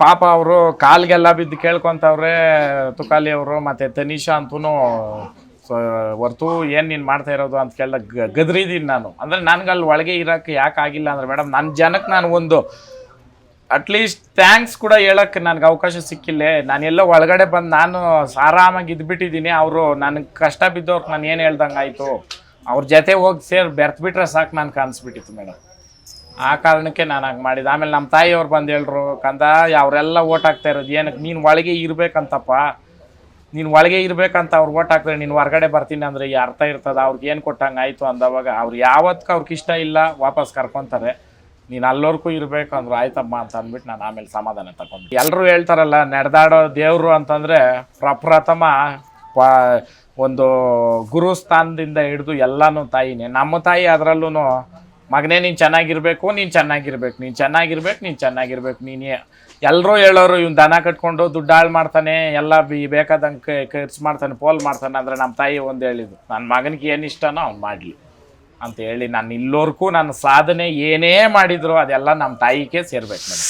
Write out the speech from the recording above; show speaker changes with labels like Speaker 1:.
Speaker 1: ಪಾಪ ಅವರು ಕಾಲ್ಗೆಲ್ಲ ಬಿದ್ದು ಕೇಳ್ಕೊಂತವ್ರೆ ತುಕಾಲಿ ಅವರು, ಮತ್ತೆ ತನಿಷಾ ಅಂತೂ ಹೊರ್ತು ಏನು ನೀನು ಮಾಡ್ತಾ ಇರೋದು ಅಂತ ಕೇಳಿದಾಗ ಗ ಗದ್ರಿದ್ದೀನಿ ನಾನು. ಅಂದರೆ ನನಗೆ ಅಲ್ಲಿ ಒಳಗೆ ಇರೋಕ್ಕೆ ಯಾಕೆ ಆಗಿಲ್ಲ ಅಂದ್ರೆ ಮೇಡಮ್ ನನ್ನ ಜನಕ್ಕೆ ನಾನು ಒಂದು ಅಟ್ಲೀಸ್ಟ್ ಥ್ಯಾಂಕ್ಸ್ ಕೂಡ ಹೇಳಕ್ಕೆ ನನಗೆ ಅವಕಾಶ ಸಿಕ್ಕಿಲ್ಲ. ನಾನೆಲ್ಲೋ ಒಳಗಡೆ ಬಂದು ನಾನು ಆರಾಮಾಗಿ ಇದ್ಬಿಟ್ಟಿದ್ದೀನಿ. ಅವರು ನನಗೆ ಕಷ್ಟ ಬಿದ್ದವ್ರಿಗೆ ನಾನು ಏನು ಹೇಳ್ದಂಗೆ ಆಯಿತು, ಅವ್ರ ಜೊತೆ ಹೋಗಿ ಸೇರಿ ಬೆರ್ತ್ಬಿಟ್ರೆ ಸಾಕು ನಾನು ಕಾಣಿಸ್ಬಿಟ್ಟಿತ್ತು ಮೇಡಮ್. ಆ ಕಾರಣಕ್ಕೆ ನಾನು ಹಂಗೆ ಮಾಡಿದ. ಆಮೇಲೆ ನಮ್ಮ ತಾಯಿಯವ್ರು ಬಂದು ಹೇಳ್ರು, ಕಂದ ಅವರೆಲ್ಲ ಓಟ್ ಹಾಕ್ತಾ ಇರೋದು? ಏನಕ್ಕೆ ನೀನು ಒಳಗೆ ಇರಬೇಕಂತಪ್ಪ. ನೀನು ಒಳಗೆ ಇರಬೇಕಂತ ಅವ್ರು ಓಟ್ ಹಾಕಿದ್ರೆ ನೀನು ಹೊರಗಡೆ ಬರ್ತೀನಿ ಅಂದರೆ ಈ ಅರ್ಥ ಇರ್ತದೆ? ಅವ್ರಿಗೆ ಏನು ಕೊಟ್ಟಂಗೆ ಆಯಿತು ಅಂದವಾಗ ಅವ್ರು ಯಾವತ್ತಕ್ಕೆ ಅವ್ರಿಗೆ ಇಷ್ಟ ಇಲ್ಲ, ವಾಪಸ್ ಕರ್ಕೊತಾರೆ. ನೀನು ಅಲ್ಲೋರ್ಗೂ ಇರಬೇಕು ಅಂದ್ರೆ, ಆಯ್ತಮ್ಮ ಅಂತ ಅಂದ್ಬಿಟ್ಟು ನಾನು ಆಮೇಲೆ ಸಮಾಧಾನ ತಗೊಂಡು. ಎಲ್ಲರೂ ಹೇಳ್ತಾರಲ್ಲ, ನಡೆದಾಡೋ ದೇವರು ಅಂತಂದರೆ ಪ್ರಪ್ರಥಮ ಪ, ಒಂದು ಗುರು ಸ್ಥಾನದಿಂದ ಹಿಡಿದು ಎಲ್ಲನೂ ತಾಯಿನೇ. ನಮ್ಮ ತಾಯಿ ಅದರಲ್ಲೂ ಮಗನೇ, ನೀನು ಚೆನ್ನಾಗಿರ್ಬೇಕು ನೀನು ಚೆನ್ನಾಗಿರ್ಬೇಕು ನೀನು ಚೆನ್ನಾಗಿರ್ಬೇಕು ನೀನು ಚೆನ್ನಾಗಿರ್ಬೇಕು, ನೀನೇ ಎಲ್ಲರೂ ಹೇಳೋರು ಇವ್ನು ದನ ಕಟ್ಕೊಂಡು ದುಡ್ಡು ಹಾಳು ಮಾಡ್ತಾನೆ, ಎಲ್ಲ ಬಿ ಬೇಕಾದಂಗೆ ಖರ್ಚು ಮಾಡ್ತಾನೆ, ಪೋಲ್ ಮಾಡ್ತಾನೆ ಅಂದರೆ ನಮ್ಮ ತಾಯಿ ಒಂದು ಹೇಳಿದ್ದು ನನ್ನ ಮಗನಿಗೆ ಏನು ಇಷ್ಟನೋ ಅವ್ನು ಮಾಡಲಿ ಅಂತ ಹೇಳಿ, ನಾನು ಇಲ್ಲೋರ್ಗೂ ನನ್ನ ಸಾಧನೆ ಏನೇ ಮಾಡಿದ್ರು ಅದೆಲ್ಲ ನಮ್ಮ ತಾಯಿಗೆ ಸೇರ್ಬೇಕು ಮೇಡಮ್